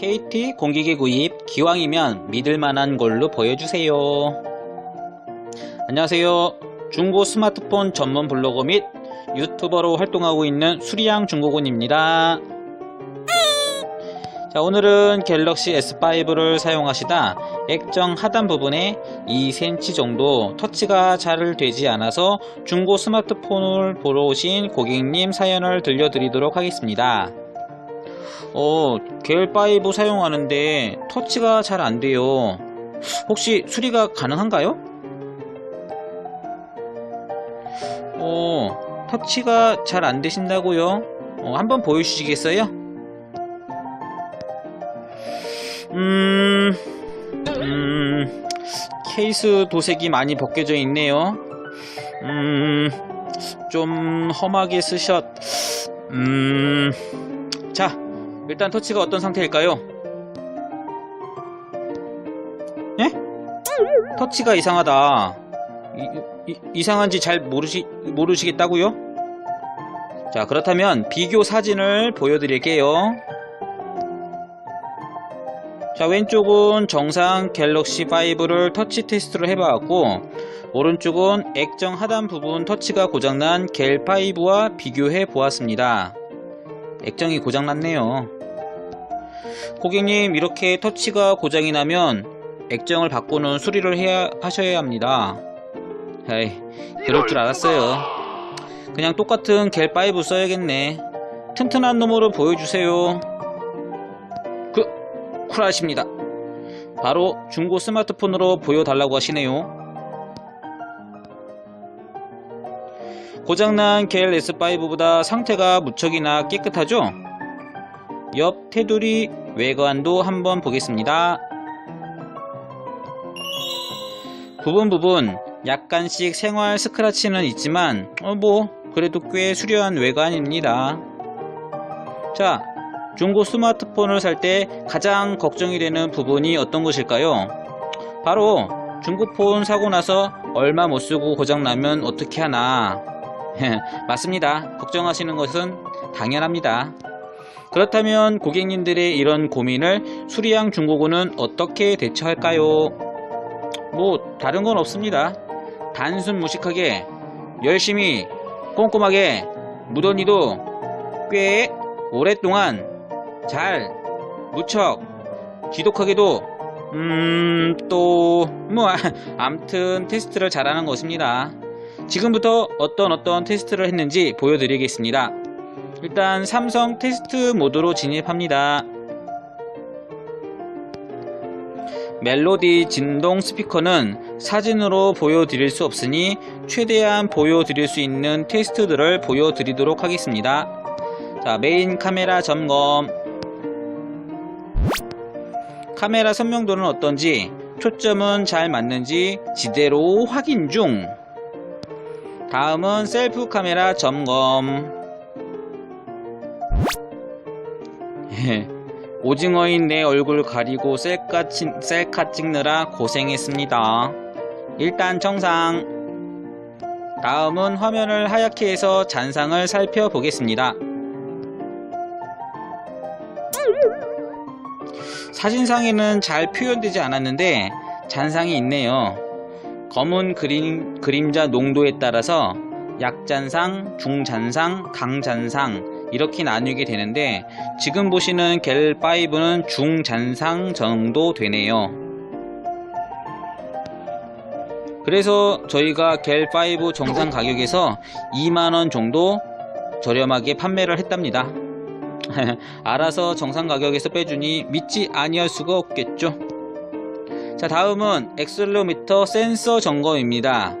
KT 공기계 구입 기왕이면 믿을만한 걸로 보여주세요. 안녕하세요. 중고 스마트폰 전문 블로거 및 유튜버로 활동하고 있는 수리양 중고군입니다. 자, 오늘은 갤럭시 S5를 사용하시다 액정 하단 부분에 2cm 정도 터치가 잘 되지 않아서 중고 스마트폰을 보러 오신 고객님 사연을 들려드리도록 하겠습니다. 어, 갤5 사용하는데 터치가 잘 안 돼요. 혹시 수리가 가능한가요? 어, 터치가 잘 안 되신다고요? 어, 한번 보여주시겠어요? 음, 음, 케이스 도색이 많이 벗겨져 있네요. 음, 좀 험하게 쓰셨. 음, 자, 일단 터치가 어떤 상태일까요? 예? 터치가 이상하다. 이, 이, 상한지잘 모르시, 모르시겠다고요? 자, 그렇다면 비교 사진을 보여드릴게요. 자, 왼쪽은 정상 갤럭시 5를 터치 테스트를 해봤고, 오른쪽은 액정 하단 부분 터치가 고장난 갤 5와 비교해 보았습니다. 액정이 고장났네요. 고객님, 이렇게 터치가 고장이 나면 액정을 바꾸는 수리를 해야 하셔야 합니다. 에이, 그럴 줄 알았어요. 그냥 똑같은 갤5 써야겠네. 튼튼한 놈으로 보여주세요. 그, 쿨하십니다. 바로 중고 스마트폰으로 보여달라고 하시네요. 고장난 갤 S5보다 상태가 무척이나 깨끗하죠? 옆 테두리 외관도 한번 보겠습니다. 부분 부분 약간씩 생활 스크라치는 있지만 어 뭐 그래도 꽤 수려한 외관입니다. 자, 중고 스마트폰을 살 때 가장 걱정이 되는 부분이 어떤 것일까요? 바로 중고폰 사고 나서 얼마 못 쓰고 고장나면 어떻게 하나. 맞습니다. 걱정하시는 것은 당연합니다. 그렇다면 고객님들의 이런 고민을 수리양 중고군은 어떻게 대처할까요? 뭐 다른 건 없습니다. 단순 무식하게 열심히 꼼꼼하게 무던히도 꽤 오랫동안 잘 무척 지독하게도 음 또 뭐 암튼 테스트를 잘하는 것입니다. 지금부터 어떤 어떤 테스트를 했는지 보여드리겠습니다. 일단 삼성 테스트 모드로 진입합니다. 멜로디 진동 스피커는 사진으로 보여드릴 수 없으니 최대한 보여드릴 수 있는 테스트들을 보여드리도록 하겠습니다. 자, 메인 카메라 점검. 카메라 선명도는 어떤지, 초점은 잘 맞는지 지대로 확인 중. 다음은 셀프 카메라 점검. 오징어인 내 얼굴 가리고 셀카, 치, 셀카 찍느라 고생했습니다. 일단 정상. 다음은 화면을 하얗게 해서 잔상을 살펴보겠습니다. 사진상에는 잘 표현되지 않았는데 잔상이 있네요. 검은 그림, 그림자 농도에 따라서 약잔상, 중잔상, 강잔상 이렇게 나뉘게 되는데 지금 보시는 갤5는 중잔상 정도 되네요. 그래서 저희가 갤5 정상 가격에서 2만원 정도 저렴하게 판매를 했답니다. 알아서 정상 가격에서 빼주니 믿지 아니할 수가 없겠죠. 자 다음은 엑셀로미터 센서 점검입니다.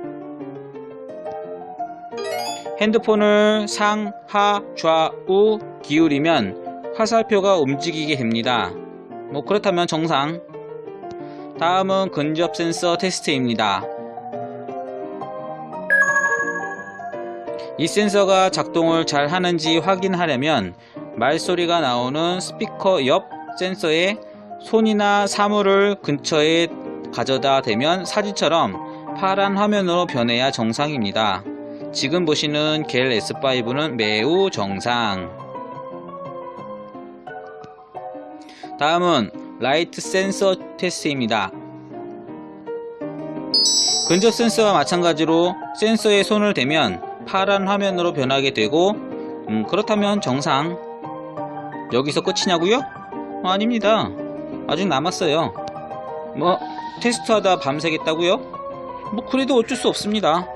핸드폰을 상, 하, 좌우 기울이면 화살표가 움직이게 됩니다. 뭐 그렇다면 정상. 다음은 근접 센서 테스트입니다. 이 센서가 작동을 잘 하는지 확인하려면 말소리가 나오는 스피커 옆 센서에 손이나 사물을 근처에 가져다 대면 사진처럼 파란 화면으로 변해야 정상입니다. 지금 보시는 갤 S5는 매우 정상. 다음은 라이트 센서 테스트입니다. 근접 센서와 마찬가지로 센서에 손을 대면 파란 화면으로 변하게 되고 음, 그렇다면 정상 여기서 끝이냐고요? 아닙니다. 아직 남았어요. 뭐 테스트하다 밤새겠다고요? 뭐 그래도 어쩔 수 없습니다.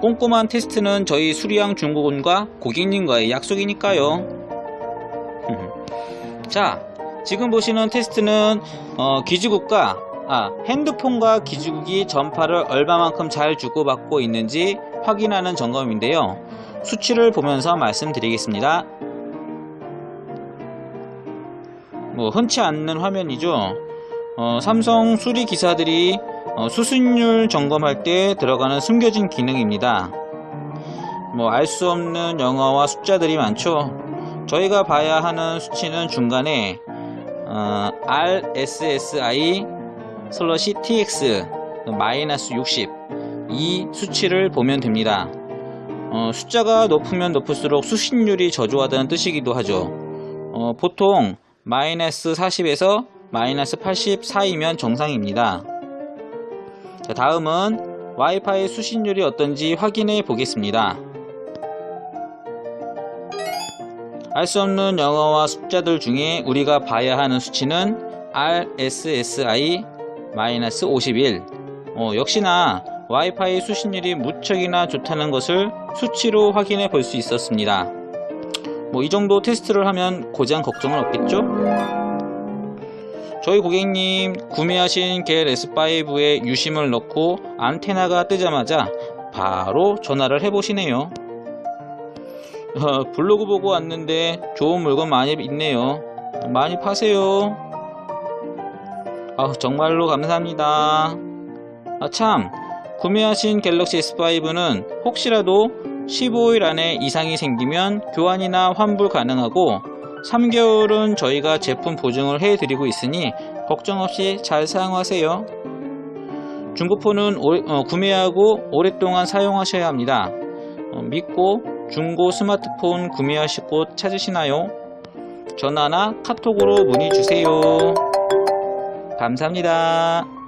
꼼꼼한 테스트는 저희 수리양 중고군과 고객님과의 약속이니까요. 자, 지금 보시는 테스트는 어, 기지국과 아, 핸드폰과 기지국이 전파를 얼마만큼 잘 주고받고 있는지 확인하는 점검인데요. 수치를 보면서 말씀드리겠습니다. 뭐 흔치 않는 화면이죠. 어, 삼성 수리 기사들이 어, 수신율 점검할 때 들어가는 숨겨진 기능입니다. 뭐 알 수 없는 영어와 숫자들이 많죠. 저희가 봐야 하는 수치는 중간에 어, RSSI 슬러시 TX 마이너스 60 이 수치를 보면 됩니다. 어, 숫자가 높으면 높을수록 수신율이 저조하다는 뜻이기도 하죠. 어, 보통 마이너스 40에서 마이너스 80 사이면 정상입니다. 자, 다음은 와이파이 수신율이 어떤지 확인해 보겠습니다. 알 수 없는 영어와 숫자들 중에 우리가 봐야 하는 수치는 RSSI 51. 어, 역시나 와이파이 수신율이 무척이나 좋다는 것을 수치로 확인해 볼 수 있었습니다. 뭐 이 정도 테스트를 하면 고장 걱정은 없겠죠? 저희 고객님 구매하신 겔 S5에 유심을 넣고 안테나가 뜨자마자 바로 전화를 해보시네요. 어, 블로그 보고 왔는데 좋은 물건 많이 있네요. 많이 파세요. 아, 정말로 감사합니다. 아, 참, 구매하신 갤럭시 S5는 혹시라도 15일 안에 이상이 생기면 교환이나 환불 가능하고 3개월은 저희가 제품 보증을 해드리고 있으니 걱정 없이 잘 사용하세요. 중고폰은 어, 구매하고 오랫동안 사용하셔야 합니다. 어, 믿고 중고 스마트폰 구매하실 곳 찾으시나요? 전화나 카톡으로 문의 주세요. 감사합니다.